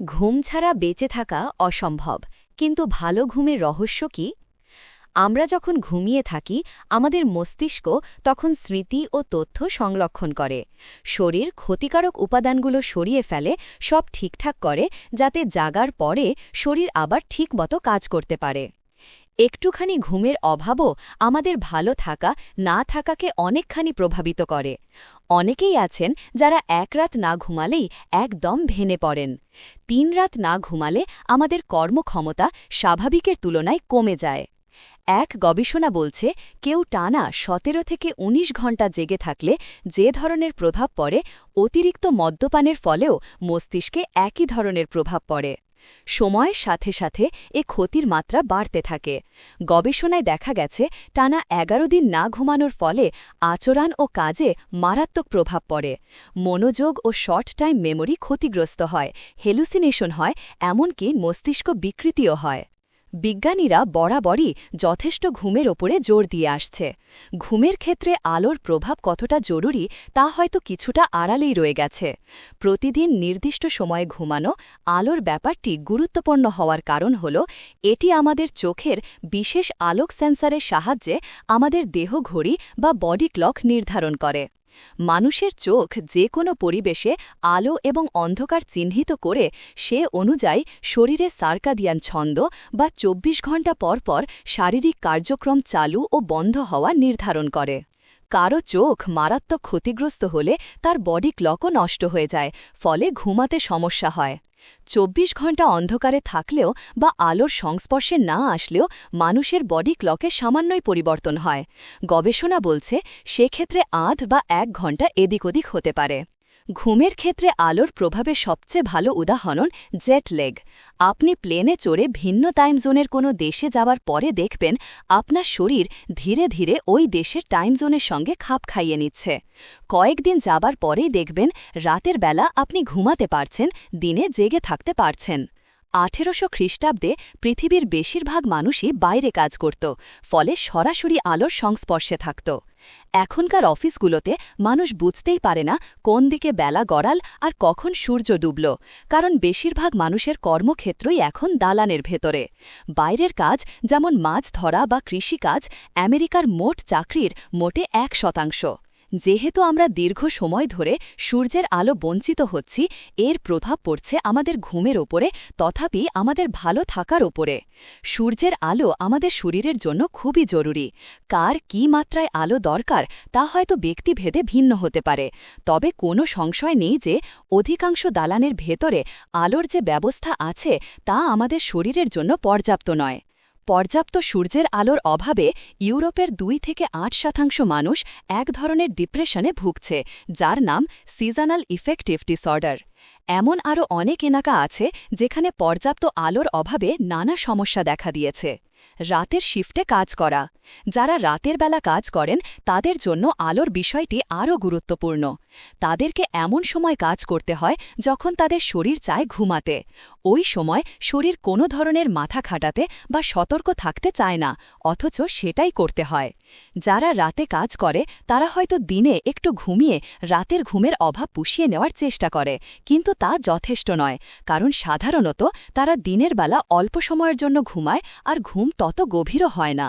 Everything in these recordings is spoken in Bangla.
ঘুম ছাড়া বেঁচে থাকা অসম্ভব। কিন্তু ভালো ঘুমের রহস্য কি? আমরা যখন ঘুমিয়ে থাকি, আমাদের মস্তিষ্ক তখন স্মৃতি ও তথ্য সংরক্ষণ করে। শরীর ক্ষতিকারক উপাদানগুলো সরিয়ে ফেলে, সব ঠিকঠাক করে, যাতে জাগার পরে শরীর আবার ঠিকমতো কাজ করতে পারে। একটুখানি ঘুমের অভাবও আমাদের ভালো থাকা, না থাকাকে অনেকখানি প্রভাবিত করে। অনেকেই আছেন যারা এক রাত না ঘুমালেই একদম ভেনে পড়েন। তিন রাত না ঘুমালে আমাদের কর্মক্ষমতা স্বাভাবিকের তুলনায় কমে যায়। এক গবেষণা বলছে, কেউ টানা সতেরো থেকে ১৯ ঘণ্টা জেগে থাকলে যে ধরনের প্রভাব পড়ে, অতিরিক্ত মদ্যপানের ফলেও মস্তিষ্কে একই ধরনের প্রভাব পড়ে। সময়ের সাথে সাথে এ ক্ষতির মাত্রা বাড়তে থাকে। গবেষণায় দেখা গেছে, টানা এগারো দিন না ঘুমানোর ফলে আচরণ ও কাজে মারাত্মক প্রভাব পড়ে। মনোযোগ ও শর্ট টাইম মেমোরি ক্ষতিগ্রস্ত হয়, হেলুসিনেশন হয়, এমনকি মস্তিষ্ক বিকৃতিও হয়। বিজ্ঞানীরা বরাবরই যথেষ্ট ঘুমের ওপরে জোর দিয়ে আসছে। ঘুমের ক্ষেত্রে আলোর প্রভাব কতটা জরুরি তা হয়তো কিছুটা আড়ালেই রয়ে গেছে। প্রতিদিন নির্দিষ্ট সময়ে ঘুমানো আলোর ব্যাপারটি গুরুত্বপূর্ণ হওয়ার কারণ হল, এটি আমাদের চোখের বিশেষ আলোক সেন্সারের সাহায্যে আমাদের দেহ ঘড়ি বা বডি ক্লক নির্ধারণ করে। মানুষের চোখ যে কোনো পরিবেশে আলো এবং অন্ধকার চিহ্নিত করে সে অনুযায়ী শরীরে সার্কাদিয়ান ছন্দ বা ২৪ ঘণ্টা পরপর পর শারীরিক কার্যক্রম চালু ও বন্ধ হওয়া নির্ধারণ করে। কারও চোখ মারাত্মক ক্ষতিগ্রস্ত হলে তার বডি ক্লকও নষ্ট হয়ে যায়, ফলে ঘুমাতে সমস্যা হয়। চব্বিশ ঘণ্টা অন্ধকারে থাকলেও বা আলোর সংস্পর্শে না আসলেও মানুষের বডি ক্লকে সামান্যই পরিবর্তন হয়। গবেষণা বলছে, সেক্ষেত্রে আধ বা এক ঘণ্টা এদিক ওদিক হতে পারে। ঘুমের ক্ষেত্রে আলোর প্রভাবে সবচেয়ে ভালো উদাহরণ জেট লেগ আপনি প্লেনে চড়ে ভিন্ন টাইম জোনের কোনো দেশে যাবার পরে দেখবেন আপনার শরীর ধীরে ধীরে ওই দেশের টাইম জোনের সঙ্গে খাপ খাইয়ে নিচ্ছে। কয়েকদিন যাবার পরেই দেখবেন রাতের বেলা আপনি ঘুমাতে পারছেন, দিনে জেগে থাকতে পারছেন। আঠেরোশো খ্রিস্টাব্দে পৃথিবীর বেশিরভাগ মানুষই বাইরে কাজ করত, ফলে সরাসরি আলোর সংস্পর্শে থাকত। এখনকার অফিসগুলোতে মানুষ বুঝতেই পারে না কোন দিকে বেলা গড়াল আর কখন সূর্য ডুবল, কারণ বেশিরভাগ মানুষের কর্মক্ষেত্রই এখন দালানের ভেতরে। বাইরের কাজ, যেমন মাছ ধরা বা কৃষিকাজ, আমেরিকার মোট চাকরির মোটে এক শতাংশ। যেহেতু আমরা দীর্ঘ সময় ধরে সূর্যের আলো বঞ্চিত হচ্ছি, এর প্রভাব পড়ছে আমাদের ঘুমের ওপরে তথাপি আমাদের ভালো থাকার ওপরে। সূর্যের আলো আমাদের শরীরের জন্য খুবই জরুরি। কার কি মাত্রায় আলো দরকার তা হয়তো ব্যক্তিভেদে ভিন্ন হতে পারে। তবে কোনো সংশয় নেই যে অধিকাংশ দালানের ভেতরে আলোর যে ব্যবস্থা আছে তা আমাদের শরীরের জন্য পর্যাপ্ত নয়। পর্যাপ্ত সূর্যের আলোর অভাবে ইউরোপের দুই থেকে আট শতাংশ মানুষ এক ধরনের ডিপ্রেশনে ভুগছে, যার নাম সিজনাল ইফেক্টিভ ডিসঅর্ডার। এমন আরও অনেক এলাকা আছে যেখানে পর্যাপ্ত আলোর অভাবে নানা সমস্যা দেখা দিয়েছে। রাতের শিফটে কাজ করা। যারা রাতের বেলা কাজ করেন, তাদের জন্য আলোর বিষয়টি আরও গুরুত্বপূর্ণ। তাদেরকে এমন সময় কাজ করতে হয় যখন তাদের শরীর চায় ঘুমাতে। ওই সময় শরীর কোনো ধরনের মাথা খাটাতে বা সতর্ক থাকতে চায় না, অথচ সেটাই করতে হয়। যারা রাতে কাজ করে, তারা হয়তো দিনে একটু ঘুমিয়ে রাতের ঘুমের অভাব পুষিয়ে নেওয়ার চেষ্টা করে, কিন্তু তা যথেষ্ট নয়, কারণ সাধারণত তারা দিনের বেলা অল্প সময়ের জন্য ঘুমায় আর ঘুম তত গভীরও হয় না।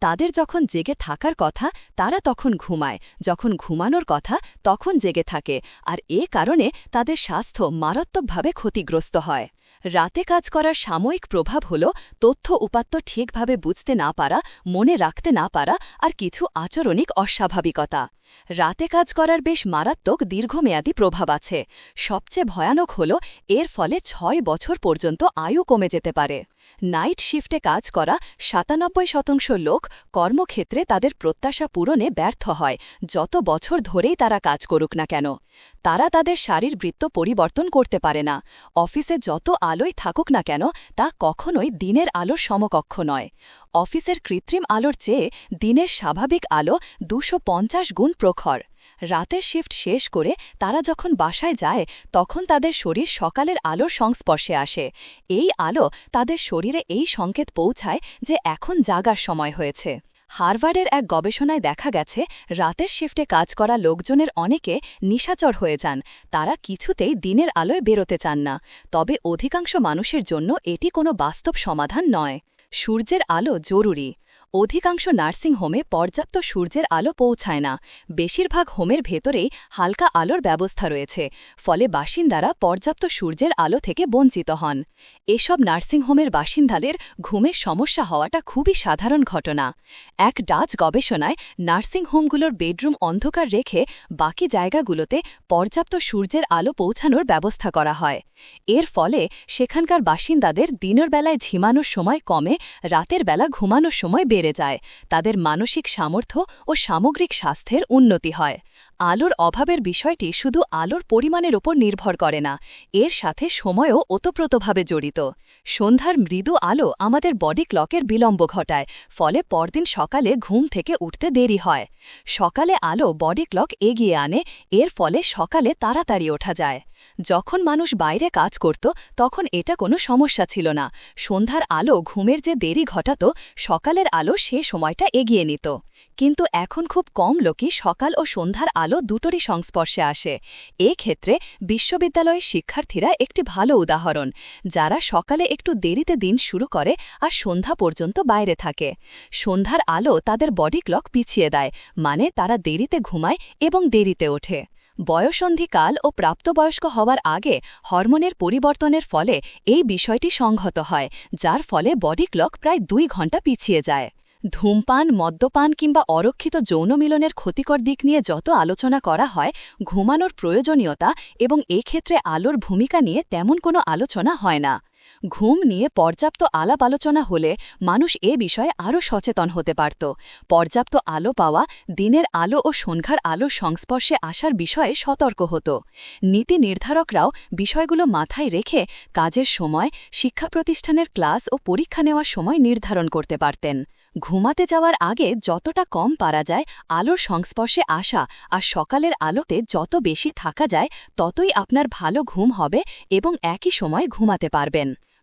তাদের যখন জেগে থাকার কথা, তারা তখন ঘুমায়। যখন ঘুমানোর কথা, তখন জেগে থাকে। আর এ কারণে তাদের স্বাস্থ্য মারাত্মকভাবে ক্ষতিগ্রস্ত হয়। রাতে কাজ করার সাময়িক প্রভাব হল তথ্য উপাত্ত ঠিকভাবে বুঝতে না পারা, মনে রাখতে না পারা আর কিছু আচরণিক অস্বাভাবিকতা। রাতে কাজ করার বেশ মারাত্মক দীর্ঘমেয়াদী প্রভাব আছে। সবচেয়ে ভয়ানক হল এর ফলে ছয় বছর পর্যন্ত আয়ু কমে যেতে পারে। নাইট শিফটে কাজ করা সাতানব্বই শতাংশ লোক কর্মক্ষেত্রে তাদের প্রত্যাশা পূরণে ব্যর্থ হয়, যত বছর ধরেই তারা কাজ করুক না কেন। তারা তাদের শারীরবৃত্ত পরিবর্তন করতে পারে না। অফিসে যত আলোয় থাকুক না কেন, তা কখনোই দিনের আলোর সমকক্ষ নয়। অফিসের কৃত্রিম আলোর চেয়ে দিনের স্বাভাবিক আলো দুশো গুণ প্রখর। রাতের শিফট শেষ করে তারা যখন বাসায় যায়, তখন তাদের শরীর সকালের আলোর সংস্পর্শে আসে। এই আলো তাদের শরীরে এই সংকেত পৌঁছায় যে এখন জাগার সময় হয়েছে। হারভার্ডের এক গবেষণায় দেখা গেছে, রাতের শিফটে কাজ করা লোকজনের অনেকে নিশাচর হয়ে যান। তারা কিছুতেই দিনের আলোয় বেরোতে চান না। তবে অধিকাংশ মানুষের জন্য এটি কোনো বাস্তব সমাধান নয়। সূর্যের আলো জরুরি। অধিকাংশ নার্সিং হোমে পর্যাপ্ত সূর্যের আলো পৌঁছায় না। বেশিরভাগ হোমের ভেতরেই হালকা আলোর ব্যবস্থা রয়েছে, ফলে বাসিন্দারা পর্যাপ্ত সূর্যের আলো থেকে বঞ্চিত হন। এসব নার্সিং হোমের বাসিন্দাদের ঘুমের সমস্যা হওয়াটা খুবই সাধারণ ঘটনা। এক ডাচ গবেষণায় নার্সিং হোমগুলোর বেডরুম অন্ধকার রেখে বাকি জায়গাগুলোতে পর্যাপ্ত সূর্যের আলো পৌঁছানোর ব্যবস্থা করা হয়। এর ফলে সেখানকার বাসিন্দাদের দিনের বেলায় ঝিমানোর সময় কমে, রাতের বেলা ঘুমানোর সময় বেড়ে যায়, তাদের মানসিক সামর্থ্য ও সামগ্রিক স্বাস্থ্যের উন্নতি হয়। আলোর অভাবের বিষয়টি শুধু আলোর পরিমাণের ওপর নির্ভর করে না, এর সাথে সময়ও ওতপ্রোতভাবে জড়িত। সন্ধ্যার মৃদু আলো আমাদের বডি ক্লকের বিলম্ব ঘটায়, ফলে পরদিন সকালে ঘুম থেকে উঠতে দেরি হয়। সকালে আলো বডি ক্লক এগিয়ে আনে, এর ফলে সকালে তাড়াতাড়ি ওঠা যায়। যখন মানুষ বাইরে কাজ করত, তখন এটা কোনো সমস্যা ছিল না। সন্ধ্যার আলো ঘুমের যে দেরি ঘটাত, সকালের আলো সে সময়টা এগিয়ে নিত। কিন্তু এখন খুব কম লোকই সকাল ও সন্ধ্যার আলো দুটোরই সংস্পর্শে আসে। এ ক্ষেত্রে বিশ্ববিদ্যালয়ের শিক্ষার্থীরা একটি ভালো উদাহরণ, যারা সকালে একটু দেরিতে দিন শুরু করে আর সন্ধ্যা পর্যন্ত বাইরে থাকে। সন্ধ্যার আলো তাদের বডি ক্লক পিছিয়ে দেয় মানে তারা দেরিতে ঘুমায় এবং দেরিতে ওঠে। বয়সন্ধিকাল ও প্রাপ্তবয়স্ক হওয়ার আগে হরমোনের পরিবর্তনের ফলে এই বিষয়টি সংহত হয়, যার ফলে বডি ক্লক প্রায় দুই ঘণ্টা পিছিয়ে যায়। ধূমপান, মদ্যপান কিংবা অরক্ষিত যৌন মিলনের ক্ষতিকর দিক নিয়ে যত আলোচনা করা হয়, ঘুমানোর প্রয়োজনীয়তা এবং এক্ষেত্রে আলোর ভূমিকা নিয়ে তেমন কোনো আলোচনা হয় না। ঘুম নিয়ে পর্যাপ্ত আলাপ আলোচনা হলে মানুষ এ বিষয়ে আরও সচেতন হতে পারত। পর্যাপ্ত আলো পাওয়া দিনের আলো ও সন্ধ্যার আলোর সংস্পর্শে আসার বিষয়ে সতর্ক হতো। নীতি নির্ধারকরাও বিষয়গুলো মাথায় রেখে কাজের সময়, শিক্ষা প্রতিষ্ঠানের ক্লাস ও পরীক্ষা নেওয়ার সময় নির্ধারণ করতে পারতেন। ঘুমাতে যাওয়ার আগে যতটা কম পারা যায় আলোর সংস্পর্শে আসা আর সকালের আলোতে যত বেশি থাকা যায় ততই আপনার ভালো ঘুম হবে এবং একই সময় ঘুমাতে পারবেন।